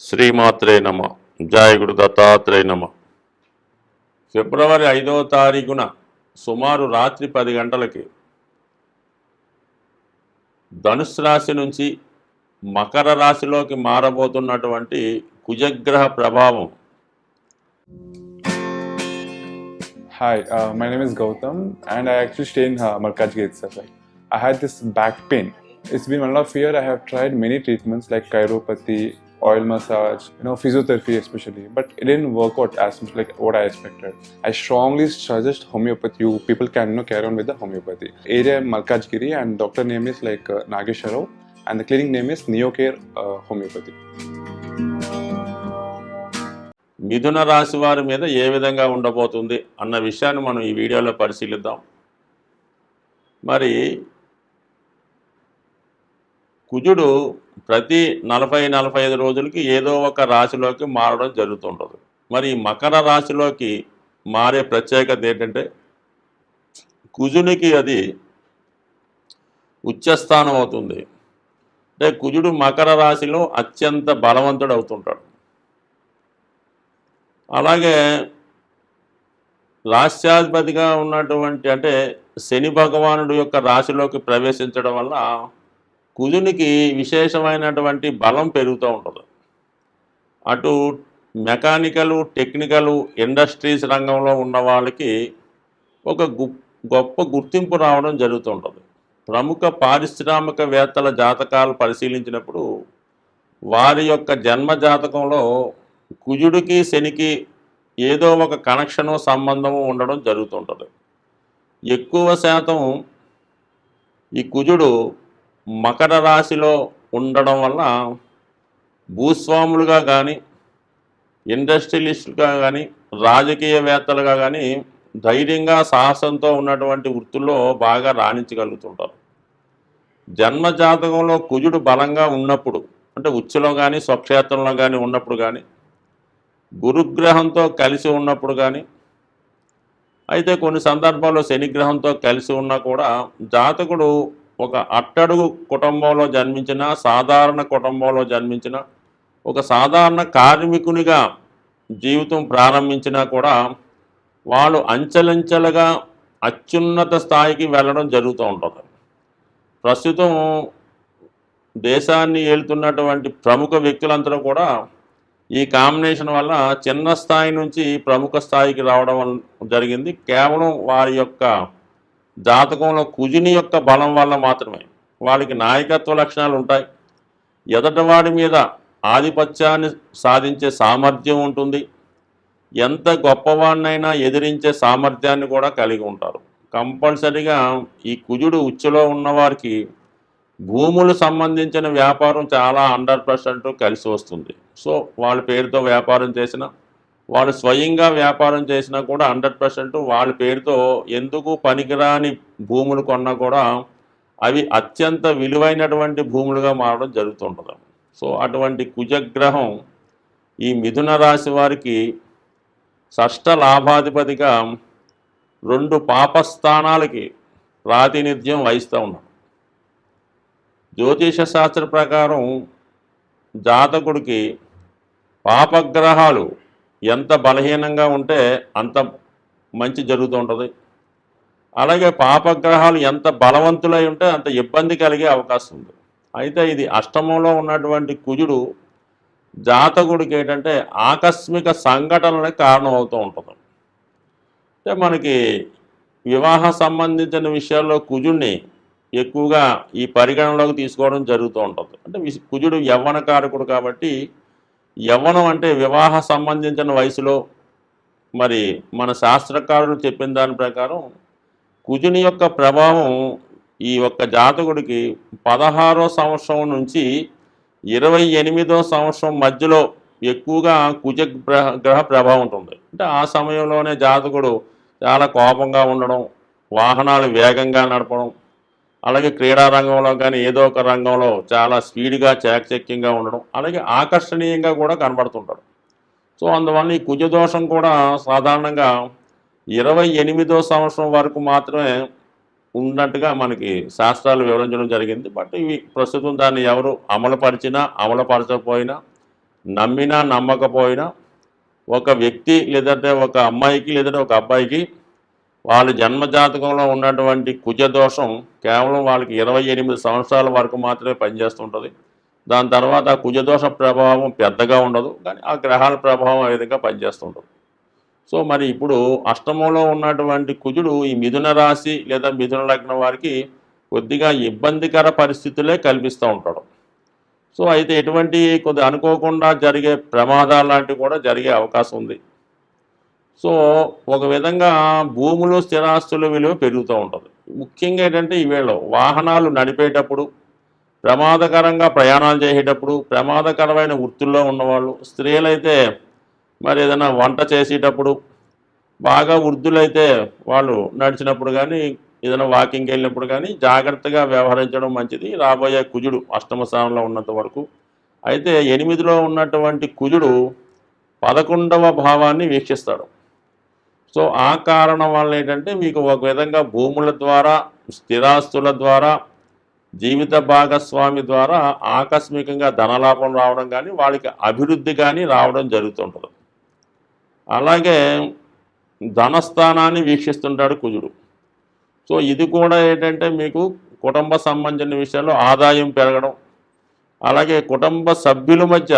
శ్రీమాత్రే నమ. జాయగుడు దత్తాత్రేయ నమ. ఫిబ్రవరి ఐదవ తారీఖున సుమారు రాత్రి పది గంటలకి ధనుసు రాశి నుంచి మకర రాశిలోకి మారబోతున్నటువంటి కుజగ్రహ ప్రభావం. Hi my name is Gautam and I actually stay in Markaz gate sir I had this back pain it's been one of year I have tried many treatments like chiropathy many treatments like chiropathy, oil massage, you know, physiotherapy especially, but it didn't work out as much like what I expected. I strongly suggest homeopathy. You people can you know, carry on with the homeopathy. Area Malkajgiri and doctor name is like uh, Nagesharov, and the clinic name is Neocare uh, Homeopathy. మిథున రాశి వారి మీద ఏ విధంగా ఉండబోతుంది అన్న విషయాన్ని మనం ఈ వీడియోలో పరిశీలిద్దాం మరి కుజుడు ప్రతి నలభై నలభై ఐదు రోజులకి ఏదో ఒక రాశిలోకి మారడం జరుగుతుంటుంది. మరి మకర రాశిలోకి మారే ప్రత్యేకత ఏంటంటే కుజునికి అది ఉచ్చస్థానం అవుతుంది. అంటే కుజుడు మకర రాశిలో అత్యంత బలవంతుడు అవుతుంటాడు. అలాగే రాష్ట్రాధిపతిగా ఉన్నటువంటి అంటే శని భగవానుడు యొక్క రాశిలోకి ప్రవేశించడం వల్ల కుజునికి విశేషమైనటువంటి బలం పెరుగుతూ ఉంటుంది. అటు మెకానికల్ టెక్నికల్ ఇండస్ట్రీస్ రంగంలో ఉన్న వాళ్ళకి ఒక గొప్ప గుర్తింపు రావడం జరుగుతుంటుంది ప్రముఖ పారిశ్రామికవేత్తల జాతకాలు పరిశీలించినప్పుడు వారి యొక్క జన్మ జాతకంలో కుజుడికి శనికి ఏదో ఒక కనెక్షను సంబంధము ఉండడం జరుగుతుంటుంది ఎక్కువ శాతం ఈ కుజుడు మకర రాశిలో ఉండడం వల్ల భూస్వాములుగా కానీ ఇండస్ట్రియలిస్టులుగా కానీ రాజకీయవేత్తలుగా కానీ ధైర్యంగా సాహసంతో ఉన్నటువంటి వృత్తుల్లో బాగా రాణించగలుగుతుంటారు. జన్మ జాతకంలో కుజుడు బలంగా ఉన్నప్పుడు అంటే ఉచ్చులో కానీ స్వక్షేత్రంలో కానీ ఉన్నప్పుడు కానీ గురుగ్రహంతో కలిసి ఉన్నప్పుడు కానీ అయితే కొన్ని సందర్భాల్లో శనిగ్రహంతో కలిసి ఉన్నా కూడా జాతకుడు ఒక అట్టడుగు కుటుంబంలో జన్మించిన సాధారణ కుటుంబంలో జన్మించిన ఒక సాధారణ కార్మికునిగా జీవితం ప్రారంభించినా కూడా వాళ్ళు అంచెలంచెలుగా అత్యున్నత స్థాయికి వెళ్ళడం జరుగుతూ ఉంటుంది. ప్రస్తుతం దేశాన్ని ఏళ్తున్నటువంటి ప్రముఖ వ్యక్తులందరూ కూడా ఈ కాంబినేషన్ వల్ల చిన్న స్థాయి నుంచి ప్రముఖ స్థాయికి రావడం జరిగింది. కేవలం వారి యొక్క జాతకంలో కుజుని యొక్క బలం వల్ల మాత్రమే. వాళ్ళకి నాయకత్వ లక్షణాలు ఉంటాయి. ఎదటవాడి మీద ఆధిపత్యాన్ని సాధించే సామర్థ్యం ఉంటుంది. ఎంత గొప్పవాడినైనా ఎదిరించే సామర్థ్యాన్ని కూడా కలిగి ఉంటారు. కంపల్సరిగా ఈ కుజుడు ఉచ్చులో ఉన్నవారికి భూములు సంబంధించిన వ్యాపారం చాలా హండ్రెడ్ పర్సెంట్ కలిసి వస్తుంది. సో వాళ్ళ పేరుతో వ్యాపారం చేసిన వాళ్ళు స్వయంగా వ్యాపారం చేసినా కూడా హండ్రెడ్ పర్సెంట్ వాళ్ళ పేరుతో ఎందుకు పనికిరాని భూములు కొన్నా కూడా అవి అత్యంత విలువైనటువంటి భూములుగా మారడం జరుగుతుంటుంది. సో అటువంటి కుజగ్రహం ఈ మిథున రాశి వారికి షష్ట లాభాధిపతిగా రెండు పాపస్థానాలకి ప్రాతినిధ్యం వహిస్తూ ఉన్నాడు. జ్యోతిష శాస్త్ర ప్రకారం జాతకుడికి పాపగ్రహాలు ఎంత బలహీనంగా ఉంటే అంత మంచి జరుగుతూ ఉంటుంది. అలాగే పాపగ్రహాలు ఎంత బలవంతులై ఉంటే అంత ఇబ్బంది కలిగే అవకాశం ఉంది. అయితే ఇది అష్టమంలో ఉన్నటువంటి కుజుడు జాతకుడికి ఏంటంటే ఆకస్మిక సంఘటనలకు కారణం అవుతూ ఉంటుంది. అంటే మనకి వివాహ సంబంధించిన విషయాల్లో కుజుడిని ఎక్కువగా ఈ పరిగణనలోకి తీసుకోవడం జరుగుతూ ఉంటుంది. అంటే కుజుడు యవ్వన కారకుడు కాబట్టి యవ్వనం అంటే వివాహ సంబంధించిన వయసులో మరి మన శాస్త్రకారులు చెప్పిన దాని ప్రకారం కుజుని యొక్క ప్రభావం ఈ యొక్క జాతకుడికి పదహారో సంవత్సరం నుంచి ఇరవై ఎనిమిదో సంవత్సరం మధ్యలో ఎక్కువగా కుజ గ్రహ గ్రహ ప్రభావం ఉంటుంది. అంటే ఆ సమయంలోనే జాతకుడు చాలా కోపంగా ఉండడం వాహనాలు వేగంగా నడపడం అలాగే క్రీడా రంగంలో కానీ ఏదో ఒక రంగంలో చాలా స్పీడ్గా చాకచక్యంగా ఉండడం అలాగే ఆకర్షణీయంగా కూడా కనబడుతుంటాడు సో అందువల్ల ఈ కుజదోషం కూడా సాధారణంగా ఇరవై ఎనిమిదో సంవత్సరం వరకు మాత్రమే ఉన్నట్టుగా మనకి శాస్త్రాలు వివరించడం జరిగింది. బట్ ఇవి ప్రస్తుతం దాన్ని ఎవరు అమలుపరిచినా అమలుపరచకపోయినా నమ్మినా నమ్మకపోయినా ఒక వ్యక్తి లేదంటే ఒక అమ్మాయికి లేదంటే ఒక అబ్బాయికి వాళ్ళ జన్మజాతకంలో ఉన్నటువంటి కుజదోషం కేవలం వాళ్ళకి ఇరవై ఎనిమిది సంవత్సరాల వరకు మాత్రమే పనిచేస్తుంటుంది. దాని తర్వాత ఆ కుజదోష ప్రభావం పెద్దగా ఉండదు. కానీ ఆ గ్రహాల ప్రభావం ఆ విధంగా పనిచేస్తుంటుంది. సో మరి ఇప్పుడు అష్టమంలో ఉన్నటువంటి కుజుడు ఈ మిథున రాశి లేదా మిథున లగ్నం వారికి కొద్దిగా ఇబ్బందికర పరిస్థితులే కల్పిస్తూ ఉంటాడు. సో అయితే ఎటువంటి కొద్ది అనుకోకుండా జరిగే ప్రమాదాలు లాంటివి కూడా జరిగే అవకాశం ఉంది. సో ఒక విధంగా భూములు స్థిరాస్తుల విలువ పెరుగుతూ ఉంటుంది. ముఖ్యంగా ఏంటంటే ఈవేళ వాహనాలు నడిపేటప్పుడు ప్రమాదకరంగా ప్రయాణాలు చేసేటప్పుడు ప్రమాదకరమైన వృత్తుల్లో ఉన్నవాళ్ళు స్త్రీలైతే మరి ఏదైనా వంట చేసేటప్పుడు బాగా వృద్ధులైతే వాళ్ళు నడిచినప్పుడు కానీ ఏదైనా వాకింగ్కి వెళ్ళినప్పుడు కానీ జాగ్రత్తగా వ్యవహరించడం మంచిది. రాబోయే కుజుడు అష్టమ స్థానంలో ఉన్నంత వరకు. అయితే ఎనిమిదిలో ఉన్నటువంటి కుజుడు పదకొండవ భావాన్ని వీక్షిస్తాడు. సో ఆ కారణం వల్ల ఏంటంటే మీకు ఒక విధంగా భూముల ద్వారా స్థిరాస్తుల ద్వారా జీవిత భాగస్వామి ద్వారా ఆకస్మికంగా ధనలాభం రావడం కానీ వాళ్ళకి అభివృద్ధి కానీ రావడం జరుగుతుంటుంది. అలాగే ధనస్థానాన్ని వీక్షిస్తుంటాడు కుజుడు. సో ఇది కూడా ఏంటంటే మీకు కుటుంబ సంబంధించిన విషయాల్లో ఆదాయం పెరగడం అలాగే కుటుంబ సభ్యుల మధ్య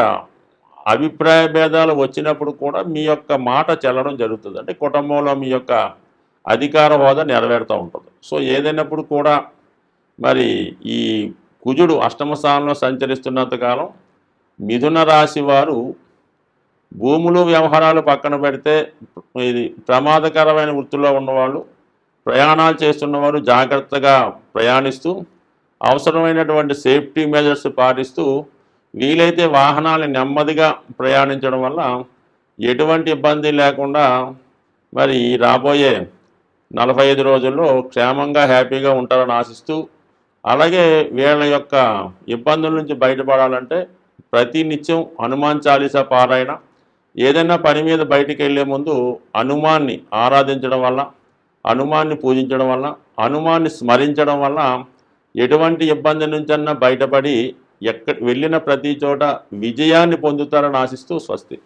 అభిప్రాయ భేదాలు వచ్చినప్పుడు కూడా మీ యొక్క మాట చెల్లడం జరుగుతుంది అంటే కుటుంబంలో మీ యొక్క అధికార హోదా నెరవేరుతూ ఉంటుంది. సో ఏదైనప్పుడు కూడా మరి ఈ కుజుడు అష్టమ స్థానంలో సంచరిస్తున్నంత కాలం మిథున రాశి వారు భూములు వ్యవహారాలు పక్కన పెడితే ఇది ప్రమాదకరమైన వృత్తిలో ఉన్నవాళ్ళు ప్రయాణాలు చేస్తున్నవారు జాగ్రత్తగా ప్రయాణిస్తూ అవసరమైనటువంటి సేఫ్టీ మెజర్స్ పాటిస్తూ వీలైతే వాహనాలు నెమ్మదిగా ప్రయాణించడం వల్ల ఎటువంటి ఇబ్బంది లేకుండా మరి ఈ రాబోయే నలభై ఐదు రోజుల్లో క్షేమంగా హ్యాపీగా ఉంటారని ఆశిస్తూ అలాగే వీళ్ళ యొక్క ఇబ్బందుల నుంచి బయటపడాలంటే ప్రతి నిత్యం హనుమాన్ చాలీసా పారాయణ ఏదైనా పని మీద బయటికి వెళ్ళే ముందు హనుమాన్ని ఆరాధించడం వల్ల హనుమాన్ని పూజించడం వల్ల హనుమాన్ని స్మరించడం వల్ల ఎటువంటి ఇబ్బంది నుంచన్నా బయటపడి ఎక్కడ వెళ్ళిన ప్రతి చోట విజయాన్ని పొందుతారని ఆశిస్తూ స్వస్తి.